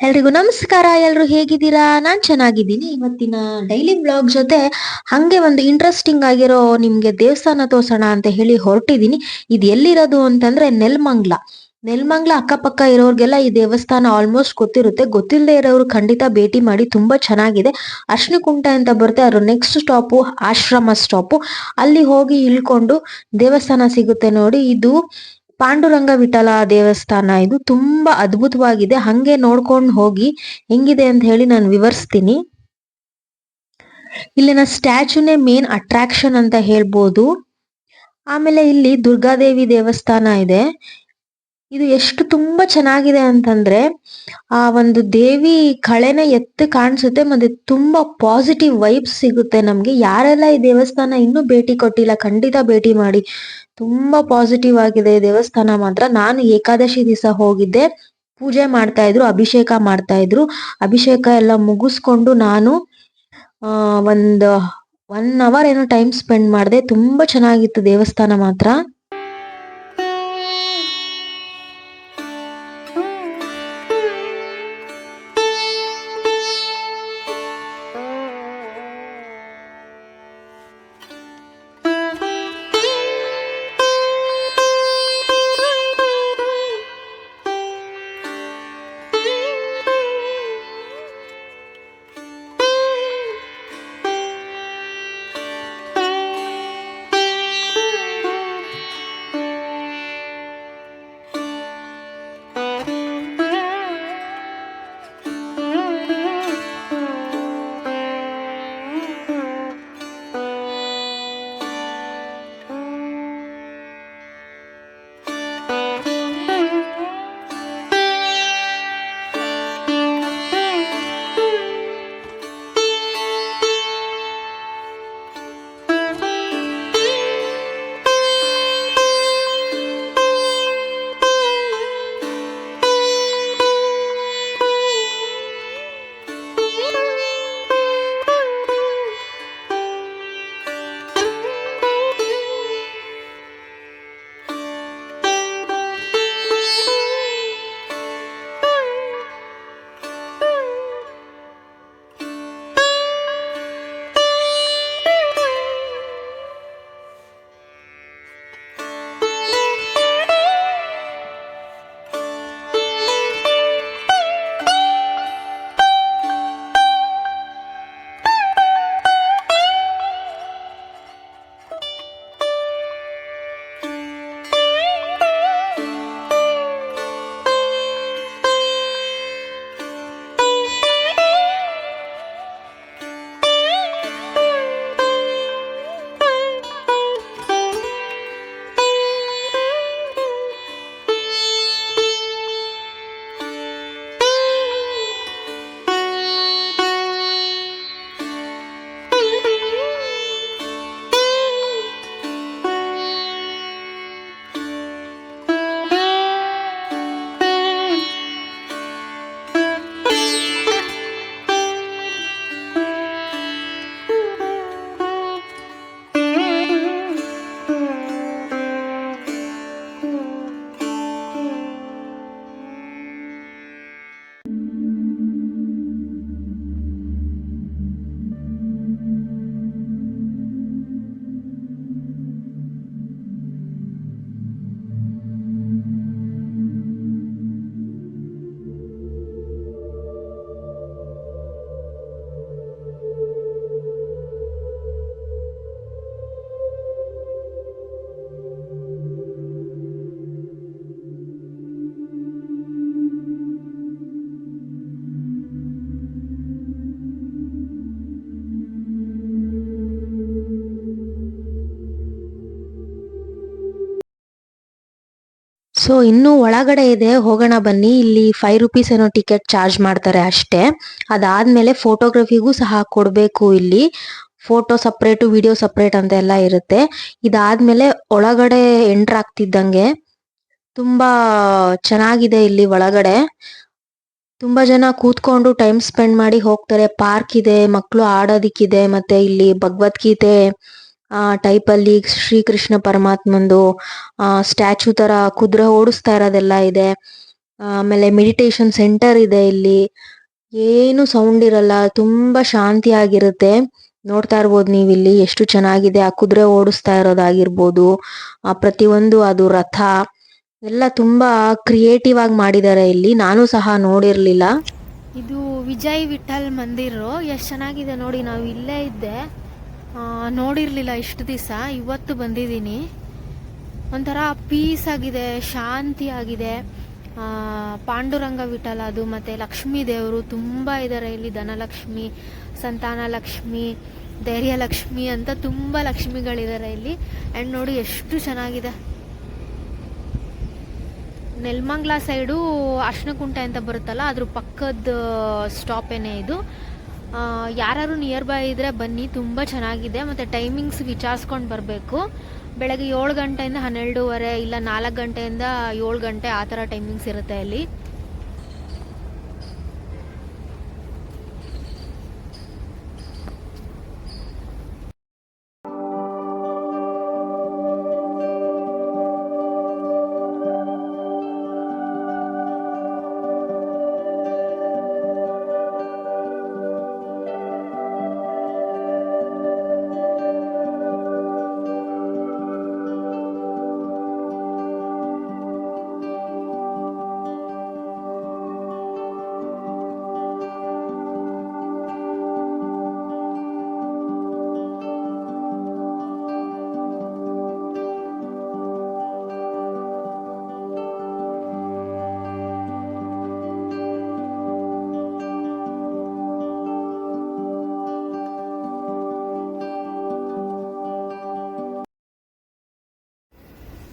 ಎಲ್ರಿಗೂ ನಮಸ್ಕಾರ, ಎಲ್ರು ಹೇಗಿದ್ದೀರಾ? ನಾನ್ ಚೆನ್ನಾಗಿದ್ದೀನಿ. ಇವತ್ತಿನ ಡೈಲಿ ಬ್ಲಾಗ್ ಜೊತೆ ಹಂಗೆ ಒಂದು ಇಂಟ್ರೆಸ್ಟಿಂಗ್ ಆಗಿರೋ ನಿಮ್ಗೆ ದೇವಸ್ಥಾನ ತೋರ್ಸೋಣ ಅಂತ ಹೇಳಿ ಹೊರಟಿದ್ದೀನಿ. ಇದು ಎಲ್ಲಿರೋದು ಅಂತಂದ್ರೆ ನೆಲ್ಮಂಗ್ಲ. ನೆಲ್ಮಂಗ್ಲ ಅಕ್ಕಪಕ್ಕ ಇರೋರ್ಗೆಲ್ಲ ಈ ದೇವಸ್ಥಾನ ಆಲ್ಮೋಸ್ಟ್ ಗೊತ್ತಿರುತ್ತೆ. ಗೊತ್ತಿಲ್ಲದೆ ಇರೋರು ಖಂಡಿತ ಭೇಟಿ ಮಾಡಿ ತುಂಬಾ ಚೆನ್ನಾಗಿದೆ. ಅರ್ಶಿನಕುಂಟೆ ಅಂತ ಬರುತ್ತೆ. ಅದ್ರ ನೆಕ್ಸ್ಟ್ ಸ್ಟಾಪು ಆಶ್ರಮ ಸ್ಟಾಪು ಅಲ್ಲಿ ಹೋಗಿ ಇಳ್ಕೊಂಡು ದೇವಸ್ಥಾನ ಸಿಗುತ್ತೆ ನೋಡಿ. ಇದು ಪಾಂಡುರಂಗ ವಿಠಲ ದೇವಸ್ಥಾನ ಇದು ತುಂಬಾ ಅದ್ಭುತವಾಗಿದೆ. ಹಂಗೆ ನೋಡ್ಕೊಂಡು ಹೋಗಿ ಹೆಂಗಿದೆ ಅಂತ ಹೇಳಿ ನಾನು ವಿವರಿಸ್ತೀನಿ. ಇಲ್ಲಿನ ಸ್ಟ್ಯಾಚುನೇ ಮೇನ್ ಅಟ್ರಾಕ್ಷನ್ ಅಂತ ಹೇಳ್ಬೋದು. ಆಮೇಲೆ ಇಲ್ಲಿ ದುರ್ಗಾದೇವಿ ದೇವಸ್ಥಾನ ಇದೆ. ಇದು ಎಷ್ಟು ತುಂಬಾ ಚೆನ್ನಾಗಿದೆ ಅಂತಂದ್ರೆ ಆ ಒಂದು ದೇವಿ ಕಳೆನ ಎತ್ತು ಕಾಣಿಸುತ್ತೆ, ಮತ್ತೆ ತುಂಬಾ ಪಾಸಿಟಿವ್ ವೈಬ್ಸ್ ಸಿಗುತ್ತೆ ನಮ್ಗೆ. ಯಾರೆಲ್ಲ ಈ ದೇವಸ್ಥಾನ ಇನ್ನೂ ಭೇಟಿ ಕೊಟ್ಟಿಲ್ಲ, ಖಂಡಿತ ಭೇಟಿ ಮಾಡಿ. ತುಂಬಾ ಪಾಸಿಟಿವ್ ಆಗಿದೆ ದೇವಸ್ಥಾನ ಮಾತ್ರ. ನಾನು ಏಕಾದಶಿ ದಿವಸ ಹೋಗಿದ್ದೆ. ಪೂಜೆ ಮಾಡ್ತಾ ಇದ್ರು, ಅಭಿಷೇಕ ಮಾಡ್ತಾ ಇದ್ರು. ಅಭಿಷೇಕ ಎಲ್ಲ ಮುಗಿಸ್ಕೊಂಡು ನಾನು ಒಂದು ಒನ್ ಅವರ್ ಏನೋ ಟೈಮ್ ಸ್ಪೆಂಡ್ ಮಾಡಿದೆ. ತುಂಬಾ ಚೆನ್ನಾಗಿತ್ತು ದೇವಸ್ಥಾನ ಮಾತ್ರ. ಸೊ ಇನ್ನು ಒಳಗಡೆ ಇದೆ, ಹೋಗೋಣ ಬನ್ನಿ. ಇಲ್ಲಿ ಫೈವ್ ರುಪೀಸ್ ಏನೋ ಟಿಕೆಟ್ ಚಾರ್ಜ್ ಮಾಡ್ತಾರೆ ಅಷ್ಟೇ. ಅದಾದ್ಮೇಲೆ ಫೋಟೋಗ್ರಫಿಗೂ ಸಹ ಕೊಡಬೇಕು ಇಲ್ಲಿ. ಫೋಟೋ ಸಪ್ರೇಟು ವಿಡಿಯೋ ಸಪ್ರೇಟ್ ಅಂತ ಎಲ್ಲ ಇರುತ್ತೆ. ಇದಾದ್ಮೇಲೆ ಒಳಗಡೆ ಎಂಟ್ರ್ ಆಗ್ತಿದ್ದಂಗೆ ತುಂಬಾ ಚೆನ್ನಾಗಿದೆ ಇಲ್ಲಿ ಒಳಗಡೆ. ತುಂಬಾ ಜನ ಕೂತ್ಕೊಂಡು ಟೈಮ್ ಸ್ಪೆಂಡ್ ಮಾಡಿ ಹೋಗ್ತಾರೆ. ಪಾರ್ಕ್ ಇದೆ ಮಕ್ಕಳು ಆಡೋದಿಕ್ಕಿದೆ, ಮತ್ತೆ ಇಲ್ಲಿ ಭಗವದ್ಗೀತೆ ಆ ಟೈಪ್ ಅಲ್ಲಿ ಶ್ರೀಕೃಷ್ಣ ಪರಮಾತ್ಮಂದು, ಆ ಸ್ಟ್ಯಾಚು ತರ ಕುದುರೆ ಓಡಿಸ್ತಾ ಇರೋದೆಲ್ಲ ಇದೆ. ಆಮೇಲೆ ಮೆಡಿಟೇಷನ್ ಸೆಂಟರ್ ಇದೆ ಇಲ್ಲಿ. ಏನು ಸೌಂಡ್ ಇರಲ್ಲ, ತುಂಬಾ ಶಾಂತಿಯಾಗಿರುತ್ತೆ. ನೋಡ್ತಾ ಇರ್ಬೋದು ನೀವು ಇಲ್ಲಿ ಎಷ್ಟು ಚೆನ್ನಾಗಿದೆ, ಆ ಕುದುರೆ ಓಡಿಸ್ತಾ ಇರೋದಾಗಿರ್ಬೋದು, ಆ ಪ್ರತಿಯೊಂದು ಅದು ರಥ, ಎಲ್ಲ ತುಂಬಾ ಕ್ರಿಯೇಟಿವ್ ಆಗಿ ಮಾಡಿದ್ದಾರೆ ಇಲ್ಲಿ. ನಾನು ಸಹ ನೋಡಿರ್ಲಿಲ್ಲ. ಇದು ವಿಜಯ್ ವಿಠಲ್ ಮಂದಿರು. ಎಷ್ಟು ಚೆನ್ನಾಗಿದೆ ನೋಡಿ ನಾವು ಇಲ್ಲೇ ಇದ್ದೆ. ನೋಡಿರ್ಲಿಲ್ಲ ಇಷ್ಟು ದಿವಸ, ಇವತ್ತು ಬಂದಿದ್ದೀನಿ. ಒಂಥರ ಪೀಸ್ ಆಗಿದೆ, ಶಾಂತಿ ಆಗಿದೆ. ಪಾಂಡುರಂಗ ವಿಠಲ ಅದು, ಮತ್ತು ಲಕ್ಷ್ಮೀ ದೇವರು ತುಂಬ ಇದ್ದಾರೆ ಇಲ್ಲಿ, ಧನಲಕ್ಷ್ಮಿ ಸಂತಾನ ಲಕ್ಷ್ಮಿ ಧೈರ್ಯ ಲಕ್ಷ್ಮಿ ಅಂತ ತುಂಬ ಲಕ್ಷ್ಮಿಗಳಿದ್ದಾರೆ ಇಲ್ಲಿ. ಆ್ಯಂಡ್ ನೋಡಿ ಎಷ್ಟು ಚೆನ್ನಾಗಿದೆ. ನೆಲ್ಮಂಗ್ಲಾ ಸೈಡು ಅಶ್ನಕುಂಟೆ ಅಂತ ಬರುತ್ತಲ್ಲ, ಅದ್ರ ಪಕ್ಕದ ಸ್ಟಾಪೇನೆ ಇದು. ಯಾರು ನಿಯರ್ ಬೈ ಇದ್ರೆ ಬನ್ನಿ, ತುಂಬ ಚೆನ್ನಾಗಿದೆ. ಮತ್ತು ಟೈಮಿಂಗ್ಸ್ ವಿಚಾರಿಸ್ಕೊಂಡು ಬರಬೇಕು. ಬೆಳಗ್ಗೆ ಏಳು ಗಂಟೆಯಿಂದ ಹನ್ನೆರಡೂವರೆ ಇಲ್ಲ ನಾಲ್ಕು ಗಂಟೆಯಿಂದ ಏಳು ಗಂಟೆ ಆ ಥರ ಟೈಮಿಂಗ್ಸ್ ಇರುತ್ತೆ ಅಲ್ಲಿ.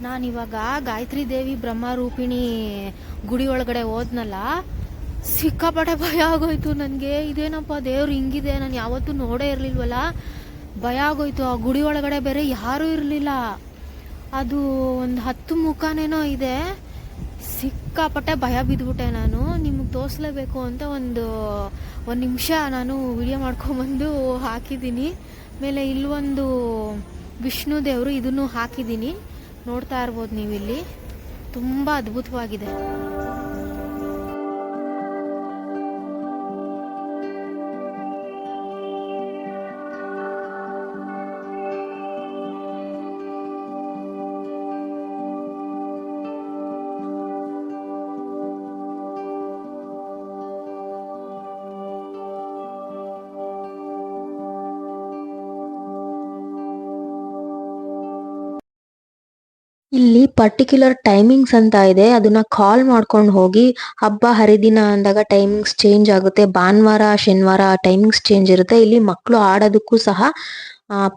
ನಾನಿವಾಗ ಗಾಯತ್ರಿ ದೇವಿ ಬ್ರಹ್ಮರೂಪಿಣಿ ಗುಡಿ ಒಳಗಡೆ ಹೋದ್ನಲ್ಲ, ಸಿಕ್ಕಾಪಟ್ಟೆ ಭಯ ಆಗೋಯ್ತು ನನಗೆ. ಇದೇನಪ್ಪ ದೇವ್ರು ಹಿಂಗಿದೆ, ನಾನು ಯಾವತ್ತೂ ನೋಡೇ ಇರಲಿಲ್ವಲ್ಲ? ಭಯ ಆಗೋಯ್ತು. ಆ ಗುಡಿ ಒಳಗಡೆ ಬೇರೆ ಯಾರೂ ಇರಲಿಲ್ಲ. ಅದು ಒಂದು ಹತ್ತು ಮುಖಾನೇನೋ ಇದೆ. ಸಿಕ್ಕಾಪಟ್ಟೆ ಭಯ ಬಿದ್ದುಬಿಟ್ಟೆ ನಾನು. ನಿಮಗೆ ತೋರಿಸ್ಲೇಬೇಕು ಅಂತ ಒಂದು ಒಂದು ನಿಮಿಷ ನಾನು ವಿಡಿಯೋ ಮಾಡ್ಕೊಂಬಂದು ಹಾಕಿದ್ದೀನಿ. ಮೇಲೆ ಇಲ್ಲೊಂದು ವಿಷ್ಣು ದೇವರು ಇದನ್ನು ಹಾಕಿದ್ದೀನಿ. ನೋಡ್ತಾ ಇರ್ಬೋದು ನೀವು ಇಲ್ಲಿ ತುಂಬ ಅದ್ಭುತವಾಗಿದೆ. ಇಲ್ಲಿ ಪರ್ಟಿಕ್ಯುಲರ್ ಟೈಮಿಂಗ್ಸ್ ಅಂತ ಇದೆ. ಅದನ್ನ ಕಾಲ್ ಮಾಡ್ಕೊಂಡು ಹೋಗಿ ಹಬ್ಬ, ಹರಿದಿನ ಅಂದಾಗ ಟೈಮಿಂಗ್ಸ್ ಚೇಂಜ್ ಆಗುತ್ತೆ. ಭಾನುವಾರ, ಶನಿವಾರ ಟೈಮಿಂಗ್ಸ್ ಚೇಂಜ್ ಇರುತ್ತೆ. ಇಲ್ಲಿ ಮಕ್ಕಳು ಆಡೋದಕ್ಕೂ ಸಹ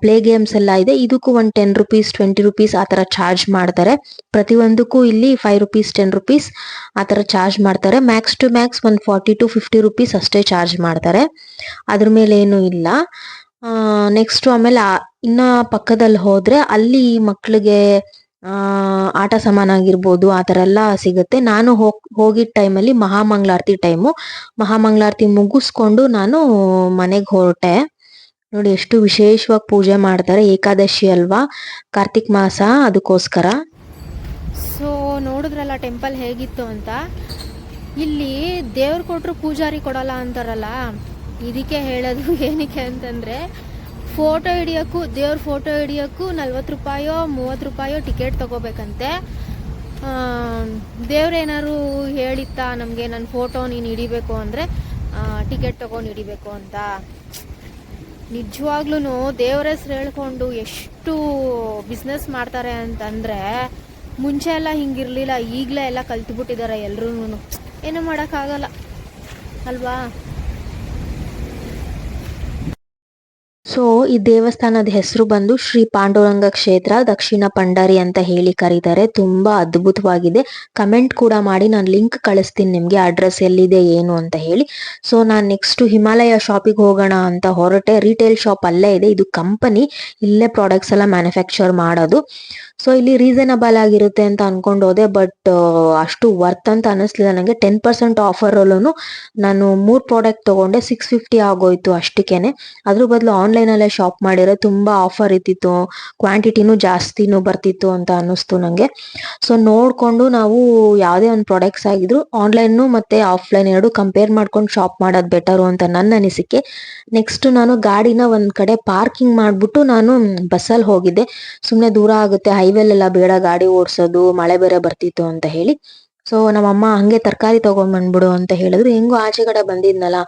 ಪ್ಲೇ ಗೇಮ್ಸ್ ಎಲ್ಲ ಇದೆ. ಇದಕ್ಕೂ ಒಂದು ಟೆನ್ ರುಪೀಸ್ ಟ್ವೆಂಟಿ ರುಪೀಸ್ ಆ ಥರ ಚಾರ್ಜ್ ಮಾಡ್ತಾರೆ. ಪ್ರತಿಯೊಂದಕ್ಕೂ ಇಲ್ಲಿ ಫೈವ್ ರುಪೀಸ್ ಟೆನ್ ರುಪೀಸ್ ಆ ಥರ ಚಾರ್ಜ್ ಮಾಡ್ತಾರೆ. ಮ್ಯಾಕ್ಸ್ ಟು ಮ್ಯಾಕ್ಸ್ ಒಂದು ಫಾರ್ಟಿ ಟು ಫಿಫ್ಟಿ ರುಪೀಸ್ ಅಷ್ಟೇ ಚಾರ್ಜ್ ಮಾಡ್ತಾರೆ. ಅದ್ರ ಮೇಲೆ ಏನು ಇಲ್ಲ. ನೆಕ್ಸ್ಟ್ ಆಮೇಲೆ ಇನ್ನ ಪಕ್ಕದಲ್ಲಿ ಹೋದ್ರೆ ಅಲ್ಲಿ ಮಕ್ಕಳಿಗೆ ಆಟ ಸಮಾನ ಆಗಿರ್ಬೋದು ಆ ಥರ ಎಲ್ಲ ಸಿಗುತ್ತೆ. ನಾನು ಹೋಗ್, ಹೋಗಿದ್ದ ಟೈಮಲ್ಲಿ ಮಹಾಮಂಗಳಾರತಿ ಟೈಮು ಮಹಾಮಂಗಳಾರತಿ ಮುಗಿಸ್ಕೊಂಡು ನಾನು ಮನೆಗೆ ಹೊರಟೆ. ನೋಡಿ, ಎಷ್ಟು ವಿಶೇಷವಾಗಿ ಪೂಜೆ ಮಾಡ್ತಾರೆ. ಏಕಾದಶಿ ಅಲ್ವಾ? ಕಾರ್ತಿಕ್ ಮಾಸ, ಅದಕ್ಕೋಸ್ಕರ. ಸೊ ನೋಡಿದ್ರಲ್ಲ ಟೆಂಪಲ್ ಹೇಗಿತ್ತು ಅಂತ? ಇಲ್ಲಿ ದೇವ್ರು ಕೊಟ್ಟರು ಪೂಜಾರಿ ಕೊಡಲ್ಲ ಅಂತಾರಲ್ಲ. ಇದಕ್ಕೆ ಹೇಳೋದು ಏನಕ್ಕೆ ಅಂತಂದರೆ ಫೋಟೋ ಹಿಡಿಯೋಕ್ಕೂ, ದೇವ್ರ ಫೋಟೋ ಹಿಡಿಯೋಕ್ಕೂ ನಲ್ವತ್ತು ರೂಪಾಯೋ, ಮೂವತ್ತು ರೂಪಾಯೋ ಟಿಕೆಟ್ ತಗೋಬೇಕಂತೆ. ದೇವ್ರೇನಾದ್ರು ಹೇಳಿತ್ತಾ, ನಮಗೆ ನನ್ನ ಫೋಟೋ ನೀನು ಹಿಡಿಬೇಕು ಅಂದರೆ ಟಿಕೆಟ್ ತೊಗೊಂಡು ಹಿಡಿಬೇಕು ಅಂತ. ನಿಜವಾಗ್ಲೂ ದೇವ್ರ ಹೆಸ್ರು ಹೇಳ್ಕೊಂಡು ಎಷ್ಟು ಬಿಸ್ನೆಸ್ ಮಾಡ್ತಾರೆ ಅಂತಂದರೆ, ಮುಂಚೆ ಎಲ್ಲ ಹಿಂಗಿರಲಿಲ್ಲ, ಈಗಲೇ ಎಲ್ಲ ಕಲ್ತ್ಬಿಟ್ಟಿದ್ದಾರೆ ಎಲ್ಲರೂ ಏನೂ ಮಾಡೋಕ್ಕಾಗಲ್ಲ. ಅಲ್ವಾ? ಸೊ ಈ ದೇವಸ್ಥಾನದ ಹೆಸರು ಬಂದು ಶ್ರೀ ಪಾಂಡುರಂಗ ಕ್ಷೇತ್ರ, ದಕ್ಷಿಣ ಪಂಡರಿ ಅಂತ ಹೇಳಿ ಕರೀತಾರೆ. ತುಂಬಾ ಅದ್ಭುತವಾಗಿದೆ. ಕಮೆಂಟ್ ಕೂಡ ಮಾಡಿ, ನಾನು ಲಿಂಕ್ ಕಳಿಸ್ತೀನಿ ನಿಮಗೆ ಅಡ್ರೆಸ್ ಎಲ್ಲಿದೆ, ಏನು ಅಂತ ಹೇಳಿ. ಸೊ ನಾನು ನೆಕ್ಸ್ಟ್ ಹಿಮಾಲಯ ಶಾಪಿಗೆ ಹೋಗೋಣ ಅಂತ ಹೊರಟೆ. ರಿಟೇಲ್ ಶಾಪ್ ಅಲ್ಲೇ ಇದೆ. ಇದು ಕಂಪನಿ ಇಲ್ಲೇ ಪ್ರಾಡಕ್ಟ್ಸ್ ಎಲ್ಲ ಮ್ಯಾನುಫ್ಯಾಕ್ಚರ್ ಮಾಡೋದು. ಸೊ ಇಲ್ಲಿ ರೀಸನಬಲ್ ಆಗಿರುತ್ತೆ ಅಂತ ಅನ್ಕೊಂಡು ಹೋದೆ ಬಟ್ ಅಷ್ಟು ವರ್ತ್ ಅಂತ ಅನಿಸ್ಲಿಲ್ಲ. ನನಗೆ ಟೆನ್ ಪರ್ಸೆಂಟ್ ಆಫರಲ್ಲೂ ನಾನು ಮೂರು ಪ್ರಾಡಕ್ಟ್ ತಗೊಂಡೆ ಸಿಕ್ಸ್ ಫಿಫ್ಟಿ ಆಗೋಯ್ತು ಅಷ್ಟಕ್ಕೇನೆ. ಅದ್ರ ಬದಲು ಆನ್ಲೈನಲ್ಲೇ ಶಾಪ್ ಮಾಡಿದ್ರೆ ತುಂಬ ಆಫರ್ ಇದ್ದಿತ್ತು ಕ್ವಾಂಟಿಟಿನೂ ಜಾಸ್ತಿನೂ ಬರ್ತಿತ್ತು ಅಂತ ಅನ್ನಿಸ್ತು ನನಗೆ ಸೊ ನೋಡಿಕೊಂಡು ನಾವು ಯಾವುದೇ ಒಂದು ಪ್ರಾಡಕ್ಟ್ಸ್ ಆಗಿದ್ರು ಆನ್ಲೈನು ಮತ್ತು ಆಫ್ಲೈನ್ ಎರಡು ಕಂಪೇರ್ ಮಾಡ್ಕೊಂಡು ಶಾಪ್ ಮಾಡೋದು ಬೆಟರು ಅಂತ ನನ್ನ ಅನಿಸಿಕೆ. ನೆಕ್ಸ್ಟ್ ನಾನು ಗಾಡಿನ ಒಂದು ಕಡೆ ಪಾರ್ಕಿಂಗ್ ಮಾಡಿಬಿಟ್ಟು ನಾನು ಬಸ್ಸಲ್ಲಿ ಹೋಗಿದ್ದೆ. ಸುಮ್ಮನೆ ದೂರ ಆಗುತ್ತೆ ಹೈವೇಲೆಲ್ಲ ಬೇಡ ಗಾಡಿ ಓಡ್ಸೋದು, ಮಳೆ ಬೇರೆ ಬರ್ತಿತ್ತು ಅಂತ ಹೇಳಿ. ಸೊ ನಮ್ಮಮ್ಮ ಹಂಗೆ ತರಕಾರಿ ತಗೊಂಡ್ಬಂದ್ಬಿಡು ಅಂತ ಹೇಳಿದ್ರು. ಹೆಂಗೋ ಆಚೆ ಕಡೆ ಬಂದಿದ್ನಲ್ಲ,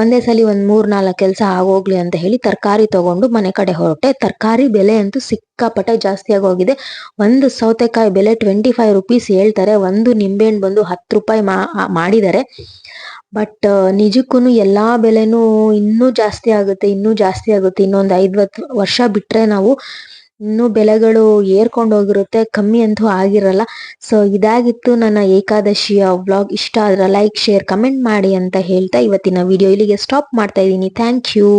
ಒಂದೇ ಸಲ ಒಂದ್ ಮೂರ್ ನಾಲ್ಕು ಕೆಲಸ ಆಗೋಗ್ಲಿ ಅಂತ ಹೇಳಿ ತರಕಾರಿ ತಗೊಂಡು ಮನೆ ಕಡೆ ಹೊರಟೆ. ತರಕಾರಿ ಬೆಲೆ ಅಂತೂ ಸಿಕ್ಕಾಪಟ್ಟೆ ಜಾಸ್ತಿ ಆಗೋಗಿದೆ. ಒಂದು ಸೌತೆಕಾಯಿ ಬೆಲೆ ಟ್ವೆಂಟಿ ಫೈವ್ ರುಪೀಸ್ ಹೇಳ್ತಾರೆ. ಒಂದು ನಿಂಬೆಹಣ್ಣು ಬಂದು ಹತ್ತು ರೂಪಾಯಿ ಮಾಡಿದ್ದಾರೆ. ಬಟ್ ನಿಜಕ್ಕೂ ಎಲ್ಲಾ ಬೆಲೆನೂ ಇನ್ನೂ ಜಾಸ್ತಿ ಆಗುತ್ತೆ, ಇನ್ನೂ ಜಾಸ್ತಿ ಆಗುತ್ತೆ. ಇನ್ನೊಂದು ಐದು ವರ್ಷ ಬಿಟ್ರೆ ನಾವು ಇನ್ನೂ ಬೆಲೆಗಳು ಏರ್ಕೊಂಡು ಹೋಗಿರುತ್ತೆ ಕಮ್ಮಿ ಅಂತೂ ಆಗಿರಲ್ಲ. ಸೊ ಇದಾಗಿತ್ತು ನನ್ನ ಏಕಾದಶಿಯ ವ್ಲಾಗ್ ಇಷ್ಟ ಆದ್ರೆ ಲೈಕ್ ಶೇರ್ ಕಮೆಂಟ್ ಮಾಡಿ ಅಂತ ಹೇಳ್ತಾ ಇವತ್ತಿನ ವಿಡಿಯೋ ಇಲ್ಲಿಗೆ ಸ್ಟಾಪ್ ಮಾಡ್ತಾ ಇದ್ದೀನಿ. Thank you